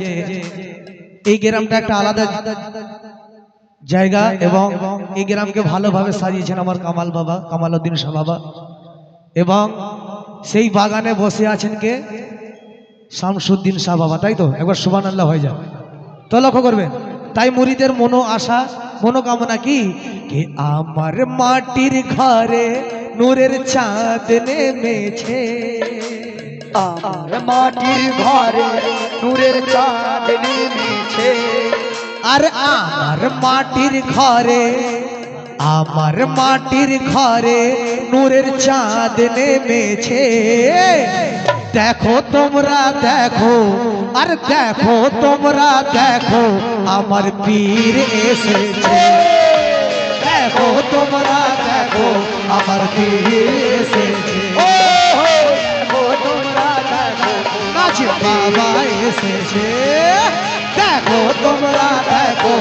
যে এই গ্রামটা একটা আলাদা জায়গা এবং এই গ্রামকে ভালোভাবে সাজিয়েছেন আমার কামাল বাবা কামাল উদ্দিন শাহ বাবা। এবং সেই বাগানে বসে আছেন কে? শামসুদ্দিন শাহ বাবা তাই তো? একবার সুবান আল্লাহ হয়ে যান তো লক্ষ্য করবেন তাই মুড়িদের মনো আশা মনোকামনা কি? কি আমার মাটির ঘরে নূরের চাঁদ নেমেছে। আমার মাটির ঘরে নূরের চাঁদ নেমেছে আর আমার মাটির ঘরে, আমার মাটির ঘরে নূরের চাঁদ নেমেছে। দেখো তোমরা, দেখো, আর দেখো তোমরা, দেখো, আমার পীর এসেছে। দেখো তোমরা, দেখো, আমার পীর এসেছে। নাচ বাবা এসেছে। দেখো তোমরা, দেখো।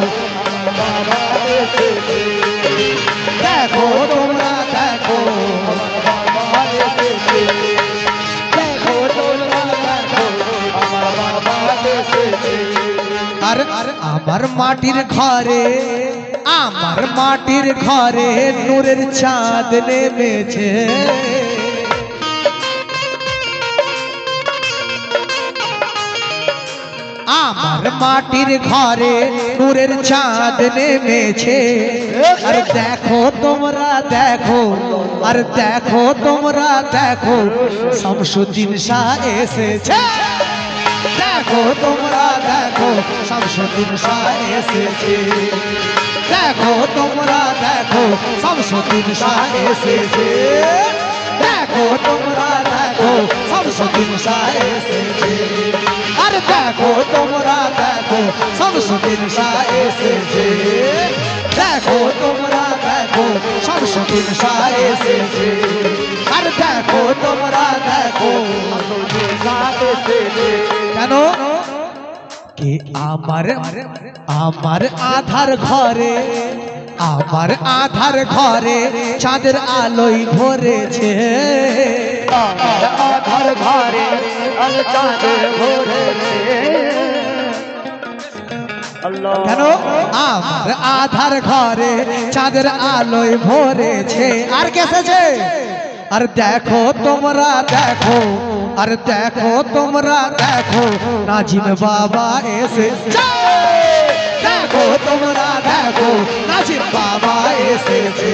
দেখো তোমরা, দেখো। দেখো তোমরা, দেখো। আর আমার মাটির ঘরে, আমার মাটির ঘরে নূরের চাঁদ নেমেছে। আমার মাটির ঘরে নূরের চাঁদ নেমেছে। আর দেখো তোমরা, দেখো, আর দেখো তোমরা, দেখো, শামসুদ্দিন শাহ এসেছে। দেখো তোমরা, দেখো, শামসুদ্দিন শাহ এসেছে। দেখো তোমরা, দেখো, শামসুদ্দিন শাহ এসেছে। দেখো তোমরা, দেখো, শামসুদ্দিন শাহ এসেছে। দেখো তোমরা, দেখো শামসুদ্দিন শাহ এসেছে। দেখো তোমরা, দেখো শামসুদ্দিন শাহ এসেছে। আর দেখো তোমরা, দেখো, কেন? কি আমার আমার আধার ঘরে, আমার আধার ঘরে চাঁদের আলোয় ভরেছে। আধার ঘরে আল ভরেছে কেন আমার আধার ঘরে চাঁদের আলোয় ভরেছে। আর কেসেছে আর দেখো তোমরা দেখো, আর দেখো তোমরা দেখো, নাজিম বাবা এসেছে দেখো তোমরা দেখো, নাজিম বাবা এসেছে।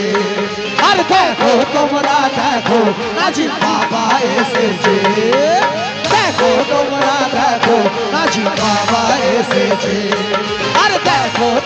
আর দেখো তোমরা দেখো, নাজিম বাবা এসেছে। দেখো তোমরা দেখো, নাজিম বাবা এসেছে। আর দেখো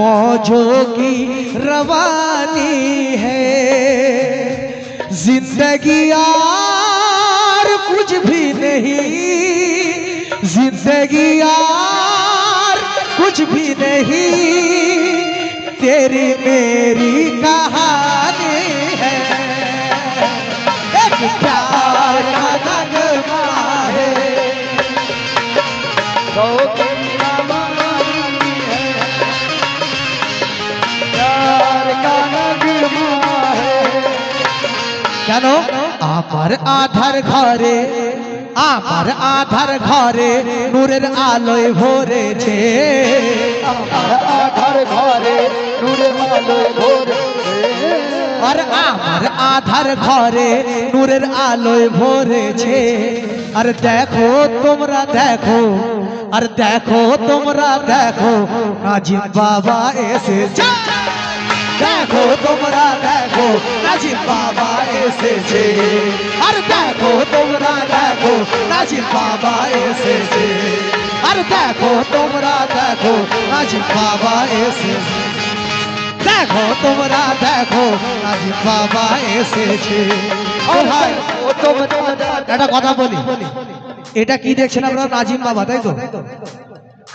मौजों की रवानी है। ज़िंदगी यार कुछ भी नहीं। ज़िंदगी यार कुछ भी नहीं। तेरी मेरी कहानी কেন আমার আধার ঘরে আমার আধার ঘরে নূরের আলোয় ভরেছে। আমার আধার ঘরে নূরের আলোয় ভরেছে। আর আমার আধার ঘরে নূরের আলোয় ভরেছে। আর দেখো তোমরা দেখো আর দেখো তোমরা দেখো নাজিম বাবা এসেছে। দেখো তোমরা দেখো নাজিম বাবা এসেছে আর দেখো তোমরা দেখো নাজিম বাবা এসেছে আর দেখো তোমরা দেখো নাজিম বাবা এসেছে দেখো তোমরা দেখো নাজিম বাবা এসেছে ও ভাই ও তোমরা একটা কথা বলি। এটা কি দেখছেন আপনারা? নাজিম বাবা তাই তো?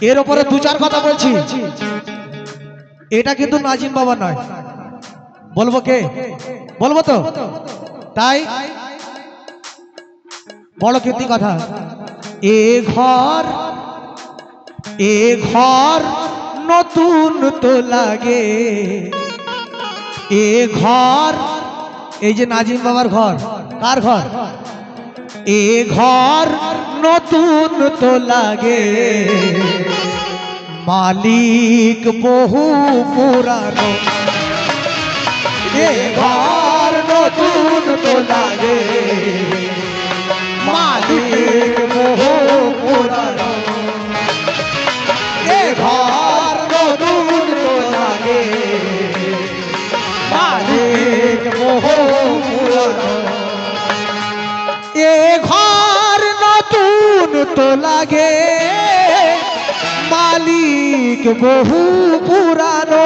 এর উপরে দু চার কথা বলছি। এটা কিন্তু নাজিম বাবা নয়। বলব কে? বলব তো? তাই? বড় কীর্তি কথা। এ ঘর এ ঘর নতুন তো লাগে। এ ঘর এই যে নাজিম বাবার ঘর? কার ঘর? এ ঘর নতুন তো লাগে। মালিক বহু পুরানো। এ ঘর নতুন মালিক বহু এ ঘর নতুন মালিক এ ঘর নতুন তো লাগে মালিক বহু পুরানো।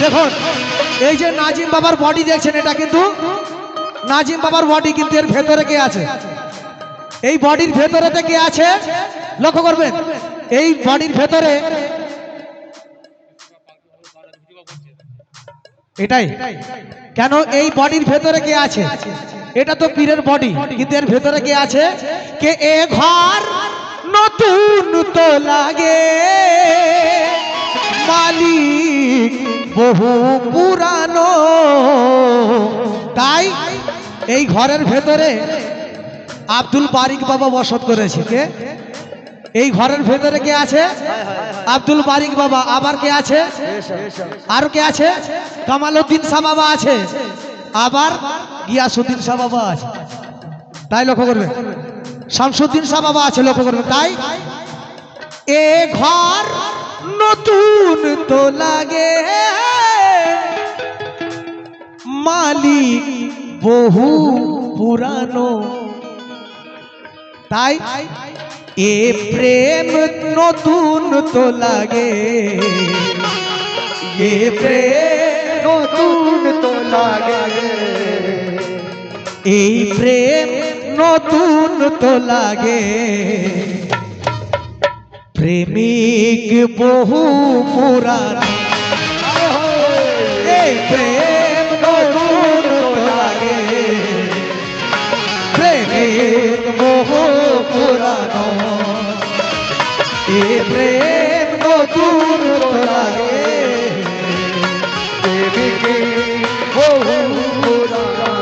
দেখুন, এই যে নাজিম বাবার বডি দেখছেন, এটা কিন্তু নাজিম বাবার বডি কিন্তু এর ভেতরে কে আছে? এই বডির ভেতরেতে কে আছে? লক্ষ্য করবেন, এই বডির ভেতরে এটাই। কেন এই বডির ভেতরে কে আছে? এটা তো পীরের বডি, কিন্তু এর ভেতরে কে আছে? কে এ ঘর নতুন তো লাগে। মালিক বহু পুরানো। তাই এই ঘরের ভেতরে আব্দুল বারিক বাবা বসত করেছে। কে? এই ঘরের ভেতরে কে আছে? আব্দুল বারিক বাবা। আবার কে আছে? আর কে আছে? কামাল উদ্দিন শাহ বাবা আছে। আবার গিয়াসুদ্দিন শাহ বাবা আছে। তাই লক্ষ্য করবে। শামসুদ্দিন শাহ বাবা আছে, লক্ষ্য করবে। তাই? এ ঘর নতুন তো লাগে। মালিক বহু পুরানো। তাই? এ প্রেম নতুন তো লাগে। এ প্রেম নতুন তো লাগে। এই প্রেম নতুন তো লাগে। প্রেমিক বহু এই প্রেম প্রেম নতুন লাগে? দেবীকে বহু পুরানা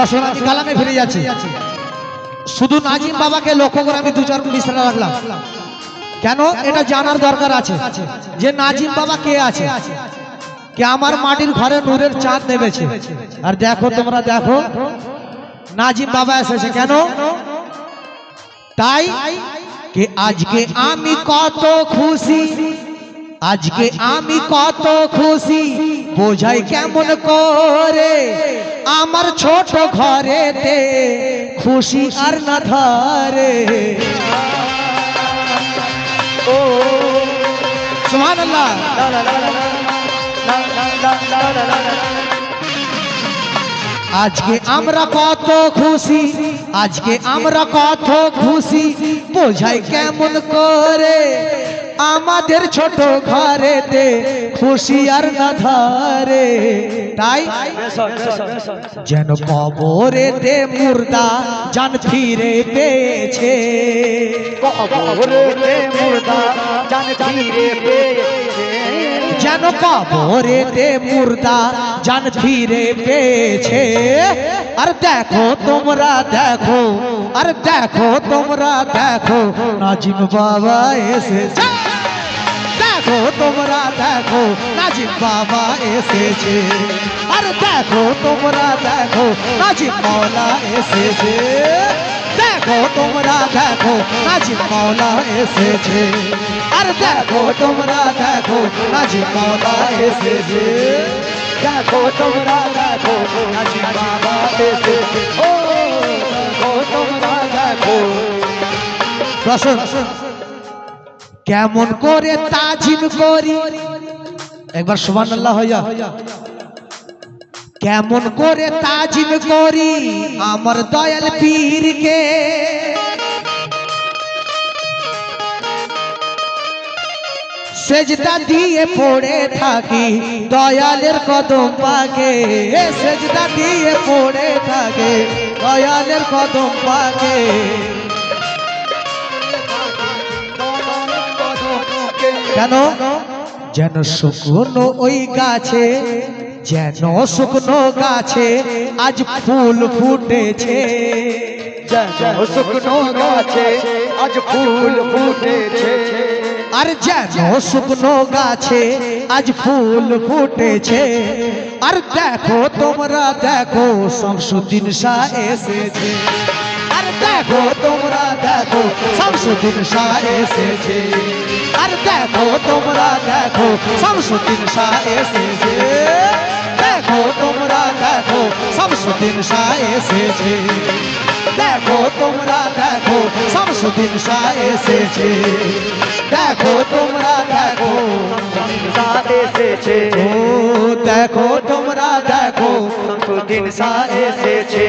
আমি কালামে ফিরে যাচ্ছি? শুধু নাজিম বাবাকে লক্ষ্য করে আমি দু চার রাখলাম। কেন? এটা জানার দরকার আছে। যে নাজিম বাবা কে আছে? কে আমার মাটির ঘরে নূরের চাঁদ নেমেছে? আর দেখো তোমরা, দেখো, নাজিম বাবা এসেছে। কেন? তাই কে আজকে আমি কত খুশি, আজকে আমি কত খুশি। बोझाई कैमन करे? आमर छोट घरे ते खुशी आर ना थारे ओ सुभान अल्लाह आज के आमरा कत खुशी आज के आमरा कत खुशी बोझाई कैमन करे? আমাদের ছোট ঘরেতে খুশি আর না ধরে। তাই যেন কবরেতে মুর্দা জান ফিরে পেয়েছে। কবরেতে মুর্দা জান ফিরে পেয়েছে। যেন কবরেতে মুর্দা জান ফিরে পেয়েছে। আর দেখো তোমরা দেখো আর দেখো তোমরা দেখো নাজিম বাবা এসেছে। দেখো তোমরা, দেখো, নাজিম বাবা এসেছে। আর দেখো তোমরা, দেখো, নাজিম মাওলা এসেছে। দেখো তোমরা, দেখো, নাজিম মাওলা এসেছে। আর দেখো তোমরা, দেখো, নাজিম মাওলা এসেছে। দেখো তোমরা, দেখো, নাজিম বাবা এসেছে। ও, দেখো তোমরা, দেখো। রসন কেমন করে তাজিম করি? একবার সুবান আল্লাহ হইয়া। কেমন করে তাজিম করি আমার দয়াল পীরকে? সেজদা দিয়ে পড়ে থাকি, দয়ালের কদম পাকে। সেজদা দিয়ে পড়ে থাকে, দয়ালের কদম পাকে। কেন যেন শুকনো ওই গাছে যেন শুকনো গাছে আজ ফুল ফুটেছে। যেন শুকনো গাছে আজ ফুল ফুটেছে। আর যেন শুকনো গাছে আজ ফুল ফুটেছে। আর দেখো তোমরা দেখো শামসুদ্দিন শাহ এসেছে। আর দেখো তোমরা দেখো শামসুদ্দিন শাহ এসেছে। আর দেখো তোমরা দেখো, শামসুদ্দিন শাহ এসেছে। দেখো তোমরা দেখো, শামসুদ্দিন শাহ এসেছে। দেখো তোমরা দেখো, শামসুদ্দিন শাহ এসেছে। দেখো তোমরা দেখো এসেছে। দেখো তোমরা দেখো, শামসুদ্দিন এসেছে।